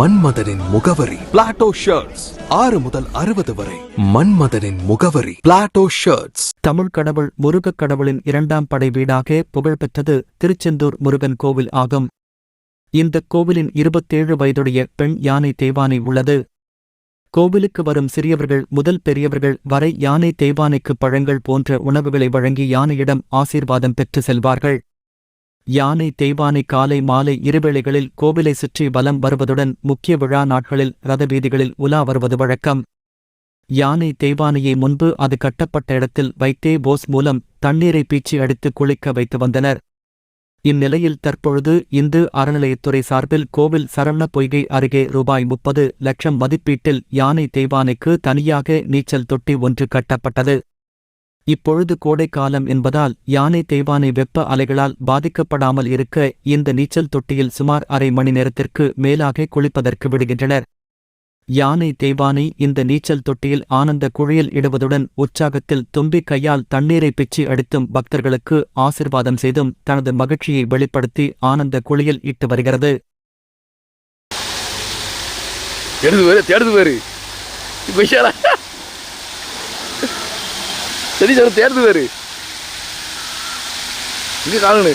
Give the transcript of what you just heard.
மன்மதனின் முகவரி. Plato shirts ஆறு முதல் அறுபது வரை. மன்மதனின் முகவரி. பிளாட்டோ ஷர்ட்ஸ் தமிழ் கடவுள் முருகக் கடவுளின் இரண்டாம் படை வீடாக புகழ்பெற்றது திருச்செந்தூர் முருகன் கோவில் ஆகும். இந்தக் கோவிலின் இருபத்தேழு வயதுடைய பெண் யானை தேவானை உள்ளது. கோவிலுக்கு வரும் சிறியவர்கள் முதல் பெரியவர்கள் வரை யானை தேவானைக்கு பழங்கள் போன்ற உணவுகளை வழங்கி யானையிடம் ஆசீர்வாதம் பெற்று செல்வார்கள். யானை தேவானை காலை மாலை இருவேளைகளில் கோவிலை சுற்றி வலம் வருவதுடன் முக்கிய விழா நாட்களில் ரதவீதிகளில் உலா வருவது வழக்கம். யானை தேவானையை முன்பு அது கட்டப்பட்ட இடத்தில் வைத்தே போஸ் மூலம் தண்ணீரை பீச்சி அடித்து குளிக்க வைத்து வந்தனர். இந்நிலையில் தற்பொழுது இந்து அறநிலையத்துறை சார்பில் கோவில் சரவண பொய்கை அருகே ரூபாய் முப்பது லட்சம் மதிப்பீட்டில் யானை தேவானைக்கு தனியாக நீச்சல் தொட்டி ஒன்று கட்டப்பட்டது. இப்பொழுது கோடைக்காலம் என்பதால் யானை தேவானை வெப்ப அலைகளால் பாதிக்கப்படாமல் இருக்க இந்த நீச்சல் தொட்டியில் சுமார் அரை மணி நேரத்திற்கு மேலாக குளிப்பதற்கு விடுகின்றனர். யானை தேவானை இந்த நீச்சல் தொட்டியில் ஆனந்த குழியில் இடுவதுடன் உற்சாகத்தில் தும்பி கையால் தண்ணீரை பிச்சு அடித்தும் பக்தர்களுக்கு ஆசிர்வாதம் செய்தும் தனது மகிழ்ச்சியை வெளிப்படுத்தி ஆனந்த குழியில் இட்டு வருகிறது. தேடுது தேடுது சரி சார் தேர்ந்து பேரு இங்க காணுன்னு